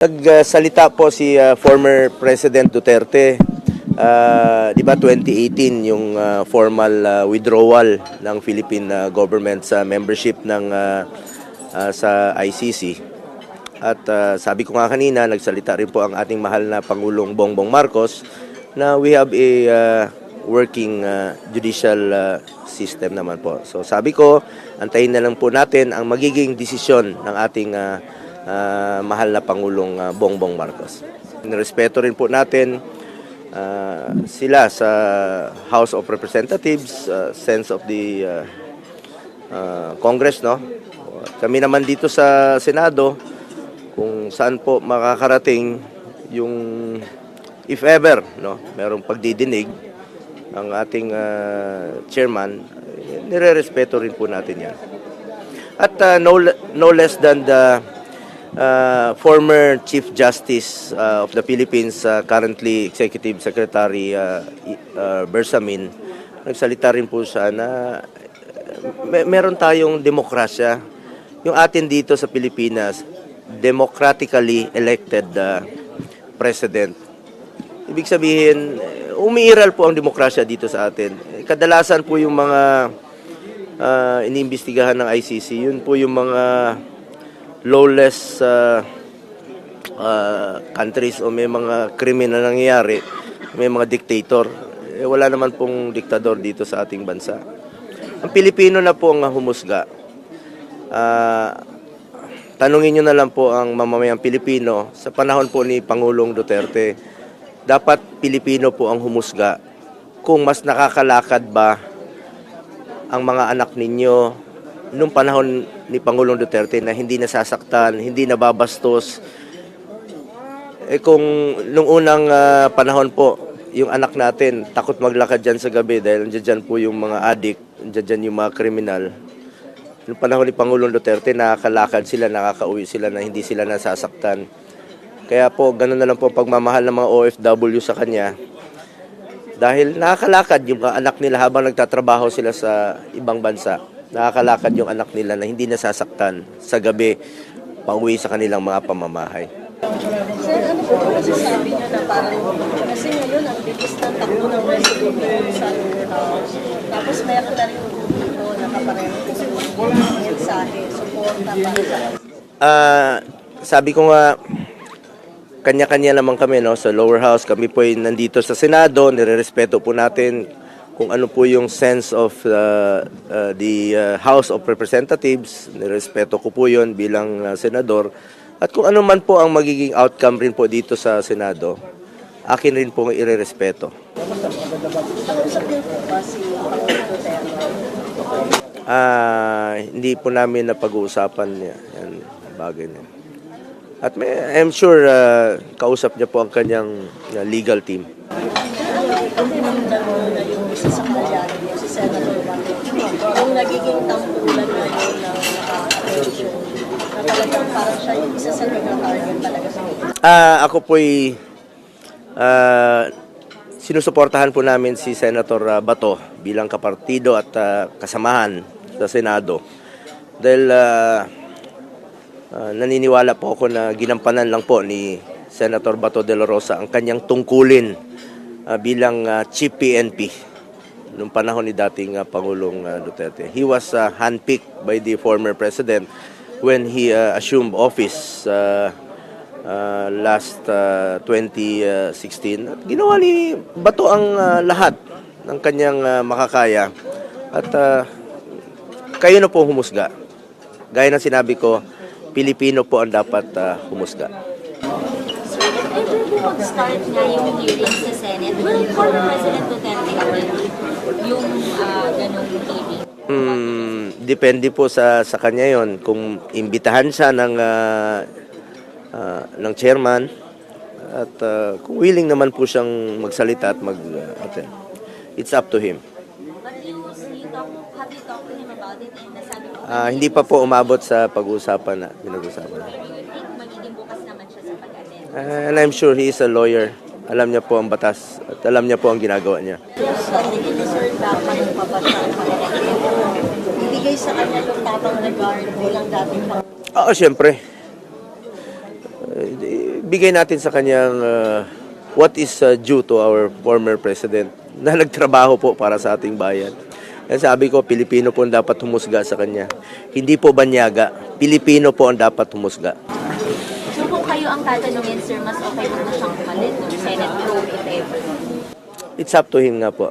Nagsalita po si uh, former President Duterte, uh, di ba 2018 yung uh, formal uh, withdrawal ng Philippine uh, government sa membership ng uh, uh, sa ICC. At uh, sabi ko nga kanina, nagsalita rin po ang ating mahal na Pangulong Bongbong Marcos na we have a uh, working uh, judicial uh, system naman po. So sabi ko, antayin na lang po natin ang magiging desisyon ng ating uh, uh, mahal na Pangulong uh, Bongbong Marcos. Nirespeto rin po natin uh, sila sa House of Representatives, uh, sense of the uh, uh, Congress, no? Kami naman dito sa Senado, kung saan po makakarating yung if ever, no, merong pagdidinig ang ating uh, chairman, eh, nire-respeto rin po natin yan. At uh, no, no less than the uh, former Chief Justice uh, of the Philippines, uh, currently Executive Secretary uh, uh, Bersamin, nagsalita rin po siya na me- meron tayong demokrasya. Yung atin dito sa Pilipinas, democratically elected uh, president. Ibig sabihin, eh, umiiral po ang demokrasya dito sa atin. Kadalasan po yung mga uh, iniimbestigahan ng ICC, yun po yung mga lawless uh, uh, countries o may mga krimen na nangyayari, may mga dictator. Eh, wala naman pong diktador dito sa ating bansa. Ang Pilipino na po ang humusga. Ah, tanungin nyo na lang po ang mamamayang Pilipino sa panahon po ni Pangulong Duterte, dapat Pilipino po ang humusga kung mas nakakalakad ba ang mga anak ninyo nung panahon ni Pangulong Duterte na hindi nasasaktan, hindi nababastos. Eh kung nung unang ah, panahon po, yung anak natin takot maglakad dyan sa gabi dahil nandiyan dyan po yung mga addict, nandiyan dyan yung mga kriminal. Nung panahon ni Pangulong Duterte, nakakalakad sila, nakakauwi sila na hindi sila nasasaktan. Kaya po, ganun na lang po pagmamahal ng mga OFW sa kanya. Dahil nakakalakad yung anak nila habang nagtatrabaho sila sa ibang bansa. Nakakalakad yung anak nila na hindi nasasaktan sa gabi pauwi sa kanilang mga pamamahay. Sir, ano po ba masasabi niyo na parang kasi ngayon ang bilis ng takbo ng president sa house. Tapos meron na rin po dito na kapareho yung mensahe, suporta para sa Ah, sabi ko nga, kanya-kanya naman kami no, sa lower house. Kami po ay nandito sa Senado, nirerespeto po natin kung ano po yung sense of uh, uh, the uh, House of Representatives. Nirespeto ko po yon bilang uh, senador. At kung ano man po ang magiging outcome rin po dito sa Senado, akin rin po irerespeto. Ah, hindi po namin napag-uusapan niya yan bagay na. yan. At may, I'm sure ah, kausap niya po ang kanyang ah, legal team. Ano yung pakiramdam mo na yung isa sa kalyari niyo, si Senator Bato, yung nagiging tampulan ngayon ng uh, attention, na talagang parang siya yung isa sa sa Ah, ako po'y ah, sinusuportahan po namin si Senator ah, Bato bilang kapartido at ah, kasamahan sa Senado. Dahil ah, ah, naniniwala po ako na ginampanan lang po ni Senator Bato de la Rosa ang kanyang tungkulin ah, bilang ah, Chief PNP noong panahon ni dating ah, Pangulong ah, Duterte. He was ah, handpicked by the former president when he ah, assumed office ah, uh, last uh, 2016. At ginawa ni Bato ang uh, lahat ng kanyang uh, makakaya. At uh, kayo na po humusga. Gaya ng sinabi ko, Pilipino po ang dapat uh, humusga. So, ever po mag-start nga yung hearing sa Senate, will former President Duterte already yung uh, ganong hearing? Hmm, depende po sa sa kanya 'yon kung imbitahan siya ng uh, uh, ng chairman at uh, kung willing naman po siyang magsalita at mag uh, attend. It's up to him. But you, you talk, have you talked to him about it and nasabi mo, Ah, hindi pa po umabot sa pag-uusapan na pinag-usapan. think magiging bukas naman siya sa pag-attend? Uh, and I'm sure he is a lawyer. Alam niya po ang batas at alam niya po ang ginagawa niya. Sa tingin ni Sir dapat pa ba siya ibigay sa kanya yung tamang regard bilang dating pang Oo, siyempre. eh, bigay natin sa kanyang uh, what is uh, due to our former president na nagtrabaho po para sa ating bayan. Kaya sabi ko, Pilipino po ang dapat humusga sa kanya. Hindi po banyaga. Pilipino po ang dapat humusga. So kung kayo ang tatanungin, sir, mas okay mo na siyang palit ng Senate Pro if ever. It's up to him nga po.